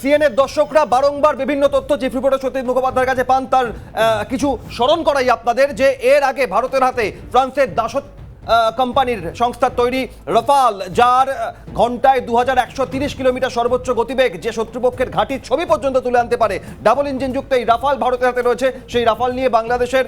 সিএনএর দর্শকরা বারংবার বিভিন্ন তথ্য চিফ রিপোর্টার সতীশ মুখোপাধ্যায়ের কাছে পান। তার কিছু স্মরণ করাই আপনাদের যে এর আগে ভারতের হাতে ফ্রান্সের দাসত আহ, কোম্পানির সংস্থার তৈরি রফাল, যার ঘন্টায় দু কিলোমিটার সর্বোচ্চ গতিবেগ যে শত্রুপক্ষের ঘাঁটির ছবি পর্যন্ত তুলে আনতে পারে। ডাবল ইঞ্জিন যুক্ত এই রাফাল ভারতের হাতে রয়েছে। সেই রাফাল নিয়ে বাংলাদেশের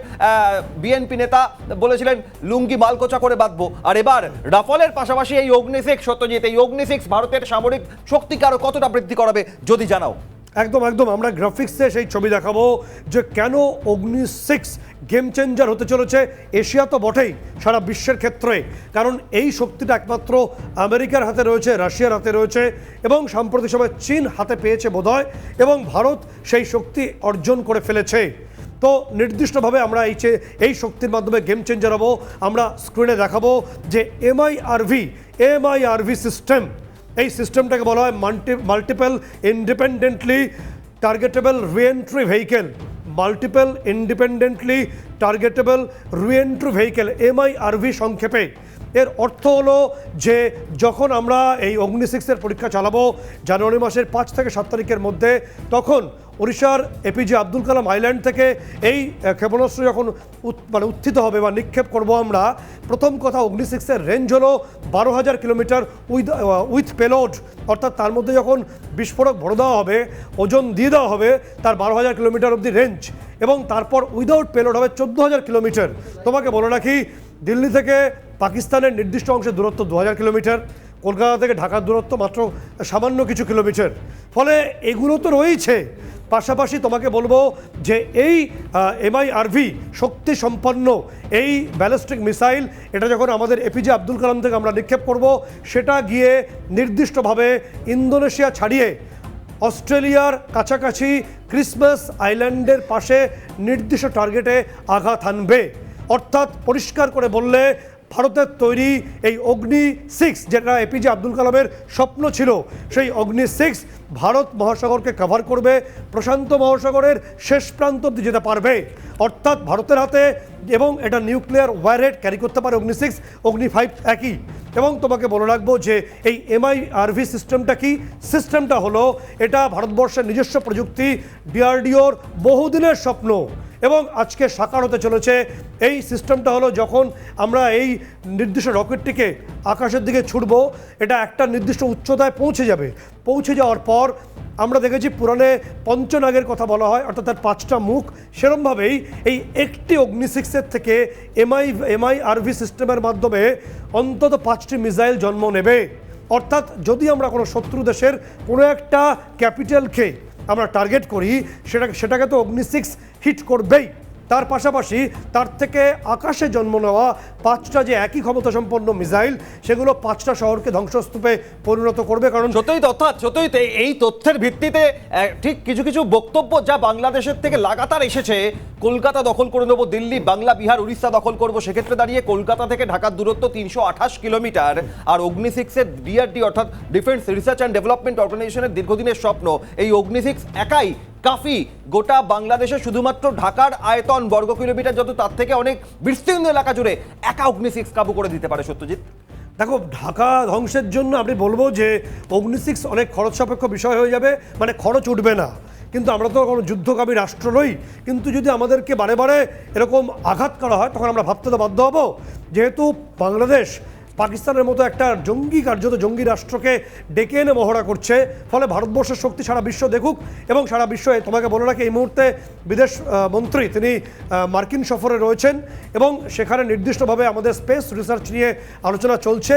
বিএনপি নেতা বলেছিলেন, লুঙ্গি মালকোচা করে বাঁধবো। আর এবার রাফালের পাশাপাশি এই অগ্নিসিক্স, সত্যজিৎ, এই অগ্নিসিক্স ভারতের সামরিক শক্তিকে আরও কতটা বৃদ্ধি করাবে যদি জানাও। একদম একদম। আমরা গ্রাফিক্সে সেই ছবি দেখাবো যে কেন অগ্নি সিক্স গেম চেঞ্জার হতে চলেছে। এশিয়া তো বটেই সারা বিশ্বের ক্ষেত্রে। কারণ এই শক্তিটা একমাত্র আমেরিকার হাতে রয়েছে, রাশিয়ার হাতে রয়েছে এবং সাম্প্রতিক সময় চীন হাতে পেয়েছে বোধহয় এবং ভারত সেই শক্তি অর্জন করে ফেলেছে। তো নির্দিষ্টভাবে আমরা এই এই শক্তির মাধ্যমে গেম চেঞ্জার হব। আমরা স্ক্রিনে দেখাবো যে এমআইআরভি এমআইআরভি সিস্টেম এই সিস্টেমটাকে বলা হয় multi multiple independently targetable reentry vehicle multiple independently targetable reentry vehicle MIRV সংক্ষেপে। এর অর্থ হলো যে যখন আমরা এই অগ্নি সিক্সের পরীক্ষা চালাবো জানুয়ারি মাসের পাঁচ থেকে সাত তারিখের মধ্যে, তখন ওড়িশার এপিজে আব্দুল কালাম আইল্যান্ড থেকে এই ক্ষেপণাস্ত্র যখন মানে উত্থিত হবে বা নিক্ষেপ করব আমরা, প্রথম কথা অগ্নি সিক্সের রেঞ্জ হলো বারো হাজার কিলোমিটার উইথ উইথ পেলোড, অর্থাৎ তার মধ্যে যখন বিস্ফোরক ভরে দেওয়া হবে, ওজন দিয়ে দেওয়া হবে, তার বারো হাজার কিলোমিটার অবধি রেঞ্জ এবং তারপর উইদাউট পেলোড হবে চোদ্দ হাজার কিলোমিটার। তোমাকে বলে রাখি, দিল্লি থেকে পাকিস্তানের নির্দিষ্ট অংশের দূরত্ব দু হাজার কিলোমিটার, কলকাতা থেকে ঢাকার দূরত্ব মাত্র সামান্য কিছু কিলোমিটার। ফলে এগুলো তো রয়েছে। পাশাপাশি তোমাকে বলব যে এই এমআইআরভি শক্তি সম্পন্ন এই ব্যালিস্টিক মিসাইল, এটা যখন আমাদের এপিজে আব্দুল কালাম থেকে আমরা নিক্ষেপ করব, সেটা গিয়ে নির্দিষ্টভাবে ইন্দোনেশিয়া ছাড়িয়ে অস্ট্রেলিয়ার কাছাকাছি ক্রিসমাস আইল্যান্ডের পাশে নির্দিষ্ট টার্গেটে আঘাত হানবে। অর্থাৎ পরিষ্কার করে বললে ভারতের তৈরি এই অগ্নি সিক্স, যেটা এপিজে আব্দুল কালামের স্বপ্ন ছিল, সেই অগ্নি সিক্স ভারত মহাসাগরকে কভার করবে, প্রশান্ত মহাসাগরের শেষ প্রান্ত অব্দি যেতে পারবে। অর্থাৎ ভারতের হাতে এবং এটা নিউক্লিয়ার ওয়ারহেড ক্যারি করতে পারে অগ্নি সিক্স, অগ্নি ফাইভ একই। এবং তোমাকে বলে রাখব যে এই এমআই আরভি সিস্টেমটা কি? সিস্টেমটা হলো, এটা ভারতবর্ষের নিজস্ব প্রযুক্তি ডিআরডিওর বহুদিনের স্বপ্ন। এবং আজকে সাকার হতে চলেছে। এই সিস্টেমটা হলো যখন আমরা এই নির্দিষ্ট রকেটটিকে আকাশের দিকে ছুটবো এটা একটা নির্দিষ্ট উচ্চতায় পৌঁছে যাবে। পৌঁছে যাওয়ার পর আমরা দেখেছি পুরাণে পঞ্চনাগের কথা বলা হয়, অর্থাৎ তার পাঁচটা মুখ। সেরমভাবেই এই একটি অগ্নি সিক্সের থেকে এমআই এমআই আরভি সিস্টেমের মাধ্যমে অন্তত পাঁচটি মিসাইল জন্ম নেবে। অর্থাৎ যদি আমরা কোনো শত্রু দেশের কোনো একটা ক্যাপিটালকে আমরা টার্গেট করি সেটা সেটাকে তো অগ্নি সিক্স হিট করবেই। তার পাশাপাশি তার থেকে আকাশে জন্ম নেওয়া পাঁচটা যে একই ক্ষমতা সম্পন্ন মিসাইল, সেগুলো পাঁচটা শহরকে ধ্বংসস্তূপে পরিণত করবে কারণ যতই অর্থাৎ সত্যই এই তথ্যের ভিত্তিতে ঠিক কিছু কিছু বক্তব্য যা বাংলাদেশের থেকে লাগাতার এসেছে, কলকাতা দখল করে নেব দিল্লি, বাংলা, বিহার, উড়িষ্যা দখল করব, সেক্ষেত্রে দাঁড়িয়ে কলকাতা থেকে ঢাকার দূরত্ব তিনশো আঠাশ কিলোমিটার আর অগ্নি সিক্সের ডিআরডি, অর্থাৎ ডিফেন্স রিসার্চ অ্যান্ড ডেভেলপমেন্ট অর্গানাইজেশনের দীর্ঘদিনের স্বপ্ন। এই অগ্নি সিক্স একাই কাফি, গোটা বাংলাদেশে শুধুমাত্র ঢাকার আয়তন বর্গ কিলোমিটার যত, তার থেকে অনেক বিস্তীর্ণ এলাকা জুড়ে একা অগ্নি সিক্স কাবু করে দিতে পারে সত্যজিৎ। দেখো, ঢাকা ধ্বংসের জন্য আপনি বলব যে অগ্নি সিক্স অনেক খরচ সাপেক্ষ বিষয় হয়ে যাবে মানে খরচ উঠবে না। কিন্তু আমরা তো কোনো যুদ্ধকামী রাষ্ট্র নই। কিন্তু যদি আমাদেরকে বারে বারে এরকম আঘাত করা হয়, তখন আমরা ভাবতে তো বাধ্য হব। যেহেতু বাংলাদেশ পাকিস্তানের মতো একটা জঙ্গি কার্যত জঙ্গি রাষ্ট্রকে ডেকে এনে মহড়া করছে। ফলে ভারতবর্ষের শক্তি সারা বিশ্ব দেখুক এবং সারা বিশ্ব তোমাকে বলে রাখি, এই মুহূর্তে বিদেশ মন্ত্রী তিনি মার্কিন সফরে রয়েছেন এবং সেখানে নির্দিষ্টভাবে আমাদের স্পেস রিসার্চ নিয়ে আলোচনা চলছে।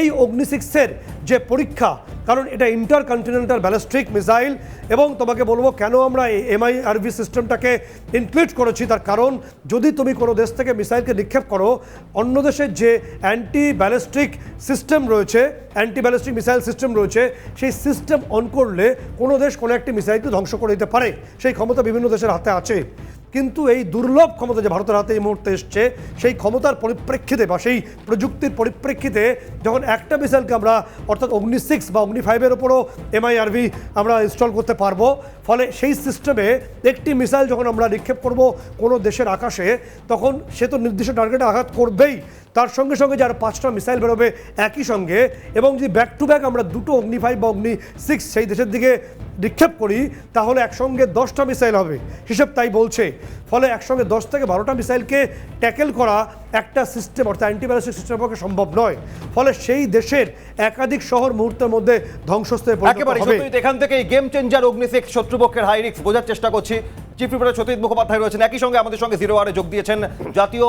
এই অগ্নি সিক্সের যে পরীক্ষা, কারণ এটা ইন্টার কন্টিনেন্টাল ব্যালিস্টিক মিসাইল এবং তোমাকে বলব কেন আমরা এই এমআই আরভি সিস্টেমটাকে ইনক্লুড করেছি, তার কারণ যদি তুমি কোনো দেশ থেকে মিসাইলকে নিক্ষেপ করো, অন্য দেশের যে অ্যান্টি ব্যালিস্টিক সিস্টেম রয়েছে অ্যান্টি ব্যালিস্টিক মিসাইল সিস্টেম রয়েছে, সেই সিস্টেম অন করলে কোনো দেশ কোনো একটি মিসাইলকে ধ্বংস করে দিতে পারে। সেই ক্ষমতা বিভিন্ন দেশের হাতে আছে। কিন্তু এই দুর্লভ ক্ষমতা যে ভারতের হাতে এই মুহূর্তে এসছে, সেই ক্ষমতার পরিপ্রেক্ষিতে বা সেই প্রযুক্তির পরিপ্রেক্ষিতে যখন একটা মিসাইলকে আমরা অর্থাৎ অগ্নি সিক্স বা অগ্নি ফাইভের ওপরও এমআইআরভি আমরা ইনস্টল করতে পারব, ফলে সেই সিস্টেমে একটি মিসাইল যখন আমরা নিক্ষেপ করব কোনো দেশের আকাশে, তখন সে তো নির্দিষ্ট টার্গেটে আঘাত করবেই। তার সঙ্গে সঙ্গে যে যার পাঁচটা মিসাইল বেরোবে একই সঙ্গে, এবং যদি ব্যাক টু ব্যাক আমরা দুটো অগ্নি ফাইভ বা অগ্নি সিক্স সেই দেশের দিকে নিক্ষেপ করি, তাহলে একসঙ্গে দশটা মিসাইল হবে। হিসেব তাই বলছে। ফলে একসঙ্গে দশ থেকে বারোটা মিসাইলকে ট্যাকেল করা একটা সিস্টেম অর্থাৎ অ্যান্টিবায়োটিক সিস্টেমের পক্ষে সম্ভব নয়। ফলে সেই দেশের একাধিক শহর মুহূর্তের মধ্যে ধ্বংসস্থ একেবারে এখান থেকে গেম চেঞ্জার অগ্নিসেক শত্রুপক্ষের হাইরিক্স বোঝার চেষ্টা করছি। চিফ রিপোর্টার সতীত মুখোপাধ্যায় রয়েছেন। একই সঙ্গে আমাদের সঙ্গে জিরো আরে যোগ দিয়েছেন জাতীয়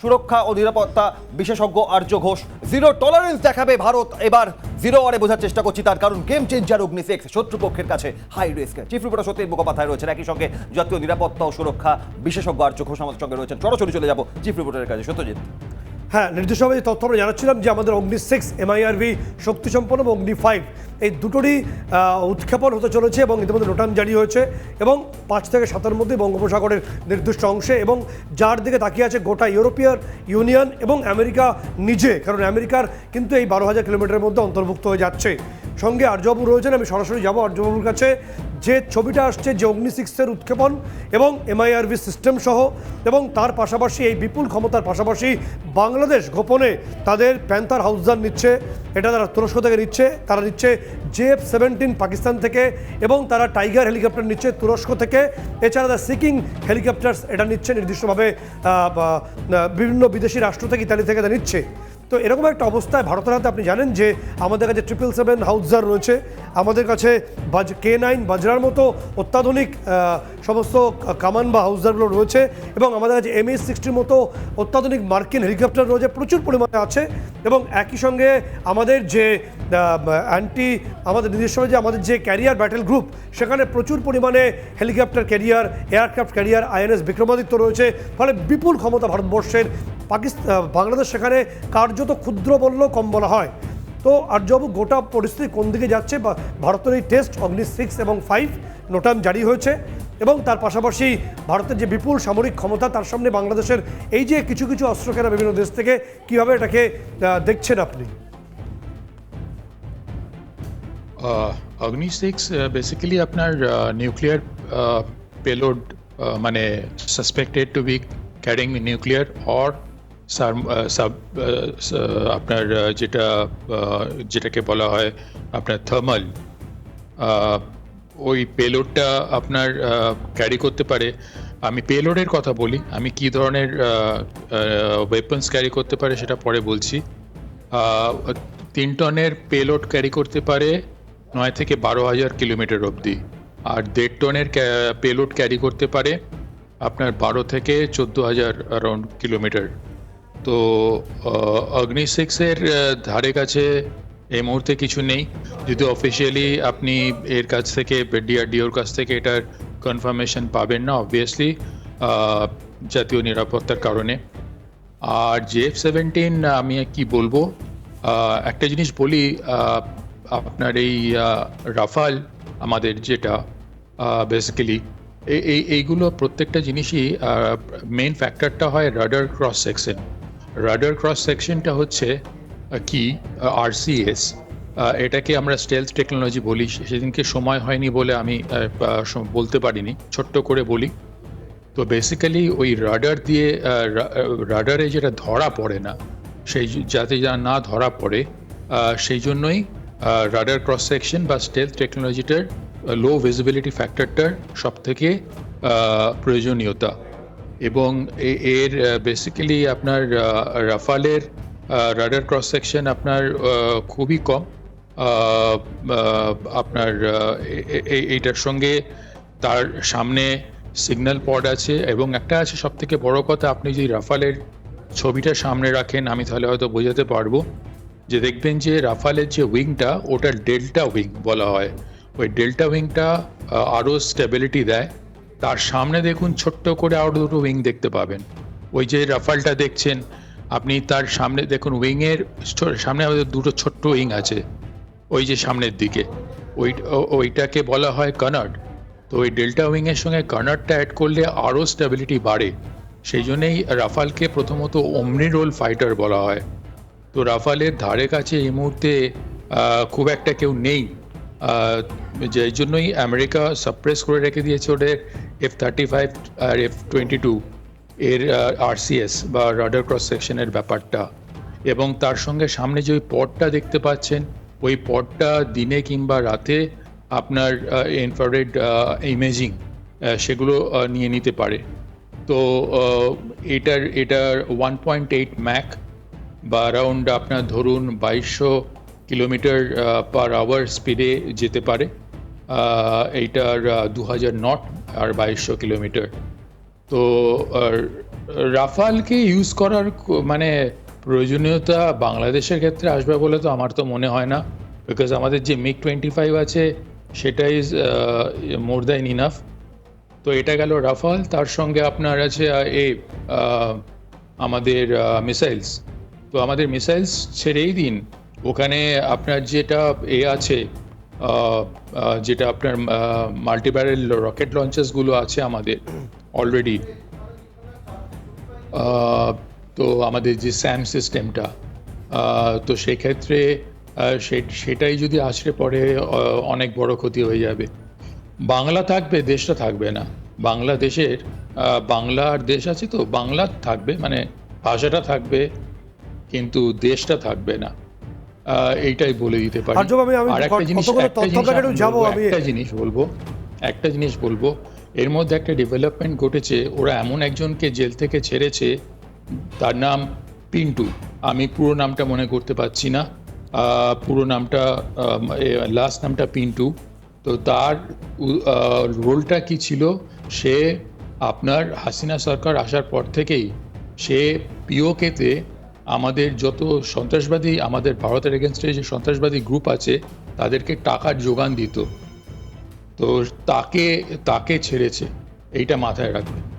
সুরক্ষা ও নিরাপত্তা বিশেষজ্ঞ আর্য ঘোষ। জিরো টলারেন্স দেখাবে ভারত। এবার জিরো আরে বোঝার চেষ্টা করছি তার কারণ গেম চেঞ্জার অগ্নি অগ্নিসেক্স শত্রুপক্ষের কাছে হাই রিস্ক চিফ রিপোর্টার সতীত মুখোপাধ্যায় রয়েছেন। একই সঙ্গে জাতীয় নিরাপত্তা ও সুরক্ষা বিশেষজ্ঞ আর্য ঘোষ আমাদের সঙ্গে রয়েছেন। সরাসরি চলে যাব চিফ রিপোর্টারের কাছে। সত্যজিৎ। হ্যাঁ নির্দিষ্টভাবে যে তথ্য আমরা জানাচ্ছিলাম যে আমাদের অগ্নি সিক্স এমআইআরভি শক্তি সম্পন্ন এবং অগ্নি ফাইভ এই দুটোরই উৎক্ষেপণ হতে চলেছে এবং ইতিমধ্যে নোটান জারি হয়েছে এবং পাঁচ থেকে সাতের মধ্যে বঙ্গোপসাগরের নির্দিষ্ট অংশে এবং যার দিকে তাকিয়ে আছে গোটা ইউরোপিয়ান ইউনিয়ন এবং আমেরিকা নিজে, কারণ আমেরিকার কিন্তু এই বারো হাজার কিলোমিটারের মধ্যে অন্তর্ভুক্ত হয়ে যাচ্ছে। সঙ্গে আর্যবাবু রয়েছেন। আমি সরাসরি যাব আর্যবাবুর কাছে। যে ছবিটা আসছে, যে অগ্নি সিক্সের উৎক্ষেপণ এবং এমআইআরভি সিস্টেম সহ এবং তার পাশাপাশি এই বিপুল ক্ষমতার পাশাপাশি বাংলাদেশ গোপনে তাদের প্যান্থার হাউসজার নিচ্ছে। এটা তারা তুরস্ক থেকে নিচ্ছে। তারা নিচ্ছে জেএফ সেভেন্টিন পাকিস্তান থেকে এবং তারা টাইগার হেলিকপ্টার নিচ্ছে তুরস্ক থেকে। এছাড়া তারা সিকিং হেলিকপ্টার এটা নিচ্ছে নির্দিষ্টভাবে বিভিন্ন বিদেশি রাষ্ট্র থেকে ইতালি থেকে তারা নিচ্ছে। তো এরকম একটা অবস্থায় ভারতের হাতে আপনি জানেন যে আমাদের কাছে ট্রিপল সেভেন হাউজার রয়েছে, আমাদের কাছে বাজ কে নাইন বাজরার মতো অত্যাধুনিক সমস্ত কামান বা হাউজারগুলো রয়েছে এবং আমাদের কাছে এম এইচ সিক্সটির মতো অত্যাধুনিক মার্কিন হেলিকপ্টার রয়েছে, প্রচুর পরিমাণে আছে এবং একই সঙ্গে আমাদের যে অ্যান্টি আমাদের নিজস্ব যে আমাদের যে ক্যারিয়ার ব্যাটেল গ্রুপ সেখানে প্রচুর পরিমাণে helicopter carrier aircraft carrier INS Vikramaditya রয়েছে। ফলে বিপুল ক্ষমতা ভারতবর্ষের পাকিস্তান বাংলাদেশ সেখানে কার্যত ক্ষুদ্র বললেও কম বলা হয়। তো আর আর্যবাবু, গোটা পরিস্থিতি কোন দিকে যাচ্ছে? বা ভারতের এই টেস্ট অগ্নি সিক্স এবং ফাইভ নোটাম জারি হয়েছে। এবং তার পাশাপাশি ভারতের যে বিপুল সামরিক ক্ষমতা, তার সামনে বাংলাদেশের এই যে কিছু কিছু অস্ত্র কেনা বিভিন্ন দেশ থেকে কীভাবে এটাকে দেখছেন আপনি? অগ্নি সিক্স বেসিক্যালি আপনার নিউক্লিয়ার পেলোড মানে suspected to be carrying nuclear or sub আপনার যেটা যেটাকে বলা হয় আপনার থার্মাল ওই পেলোডটা আপনার ক্যারি করতে পারে। আমি পেলোডের কথা বলি, আমি কি ধরনের ওয়েপন্স ক্যারি করতে পারে সেটা পরে বলছি। তিন টনের পেলোড ক্যারি করতে পারে নয় থেকে বারো হাজার কিলোমিটার অবধি। আর দেড় টনের পেলোড ক্যারি করতে পারে আপনার বারো থেকে চোদ্দ হাজার অ্যারাউন্ড কিলোমিটার। তো অগ্নি সিক্সের ধারে কাছে এই মুহূর্তে কিছু নেই। যদি অফিসিয়ালি আপনি এর কাছ থেকে ডিআরডিওর কাছ থেকে এটার কনফার্মেশন পাবেন না অবভিয়াসলি জাতীয় নিরাপত্তার কারণে। আর জেএফ সেভেন্টিন আমি কি বলব? একটা জিনিস বলি আপনার এই রাফাল আমাদের যেটা বেসিক্যালি এই এইগুলো প্রত্যেকটা জিনিসই মেন ফ্যাক্টরটা হয় radar cross section radar cross সেকশনটা হচ্ছে কি আরসিএস এটাকে আমরা স্টেলথ টেকনোলজি বলি। সেদিনকে সময় হয়নি বলে আমি বলতে পারিনি, ছোট্ট করে বলি। তো বেসিক্যালি ওই রাডার দিয়ে রাডারে যেটা ধরা পড়ে না, সেই যাতে যা না ধরা পড়ে সেই জন্যই রাডার ক্রস সেকশন বা স্টেলথ টেকনোলজিটার লো ভিজিবিলিটি ফ্যাক্টরটার সব থেকে প্রয়োজনীয়তা। এবং এর বেসিক্যালি আপনার রাফালের রাডার ক্রস সেকশন আপনার খুবই কম। আপনার এইটার সঙ্গে তার সামনে সিগন্যাল পড আছে এবং একটা আছে সব থেকে বড় কথা, আপনি যদি রাফালের ছবিটা সামনে রাখেন, আমি তাহলে হয়তো বোঝাতে পারব যে দেখবেন যে রাফালের যে উইংটা ওটা ডেল্টা উইং বলা হয়। ওই ডেল্টা উইংটা আরও স্টেবিলিটি দেয়। তার সামনে দেখুন ছোট্ট করে আরও দুটো উইং দেখতে পাবেন। ওই যে রাফালটা দেখছেন আপনি তার সামনে, দেখুন উইংয়ের সামনে আমাদের দুটো ছোট্ট উইং আছে। ওই যে সামনের দিকে। ওই ওইটাকে বলা হয় কানার্ড তো ওই ডেল্টা উইংয়ের সঙ্গে কার্নারটা অ্যাড করলে আরও স্টেবিলিটি বাড়ে। সেই জন্যেই রাফালকে প্রথমত অমনি রোল ফাইটার বলা হয়। তো রাফালের ধারে কাছে এই মুহূর্তে খুব একটা কেউ নেই। যার জন্যই আমেরিকা সাপ্রেস করে রেখে দিয়েছে ওদের এফ থার্টি ফাইভ আর এফ টোয়েন্টি টু এর আরসিএস বা রাডার ক্রস সেকশনের ব্যাপারটা। এবং তার সঙ্গে সামনে যে ওই পডটা দেখতে পাচ্ছেন, ওই পটটা দিনে কিংবা রাতে আপনার ইনফ্রারেড ইমেজিং সেগুলো নিয়ে নিতে পারে। তো এটার এটার ওয়ান পয়েন্ট এইট ম্যাক বা অ্যারাউন্ড আপনার ধরুন বাইশশো কিলোমিটার পার আওয়ার স্পিডে যেতে পারে। এইটার দু হাজার নট আর বাইশশো কিলোমিটার। তো রাফালকে ইউজ করার মানে প্রয়োজনীয়তা বাংলাদেশের ক্ষেত্রে আসবে বলে তো আমার তো মনে হয় না। বিকজ আমাদের যে মিগ টোয়েন্টি ফাইভ আছে, সেটা ইজ মোর দ্যান ইনাফ তো এটা গেল রাফাল, তার সঙ্গে আপনার আছে এ আমাদের মিসাইলস তো আমাদের মিসাইলস ছেড়েই দিন। ওখানে আপনার যেটা এ আছে যেটা আপনার মাল্টিব্যারেল রকেট লঞ্চেসগুলো আছে আমাদের। অলরেডি তো আমাদের যে স্যাম সিস্টেমটা তো সেক্ষেত্রে সেটাই যদি আছড়ে পড়ে আহ, অনেক বড় ক্ষতি হয়ে যাবে। বাংলা থাকবে দেশটা থাকবে না। বাংলাদেশের বাংলার দেশ আছে তো বাংলা থাকবে মানে ভাষাটা থাকবে কিন্তু দেশটা থাকবে না। এইটাই বলে দিতে পারি। আর একটা জিনিস একটা জিনিস বলব একটা জিনিস বলব এর মধ্যে একটা ডেভেলপমেন্ট ঘটেছে, ওরা এমন একজনকে জেল থেকে ছেড়েছে, তার নাম পিন্টু। আমি পুরো নামটা মনে করতে পারছি না। পুরো নামটা লাস্ট নামটা পিন্টু। তো তার রোলটা কি ছিল? সে আপনার হাসিনা সরকার আসার পর থেকেই, সে পিওকেতে আমাদের যত সন্ত্রাসবাদী, আমাদের ভারতের এগেনস্টে যে সন্ত্রাসবাদী গ্রুপ আছে, তাদেরকে টাকার যোগান দিত। তো তাকে তাকে ছেড়েছে এইটা মাথায় রাখবেন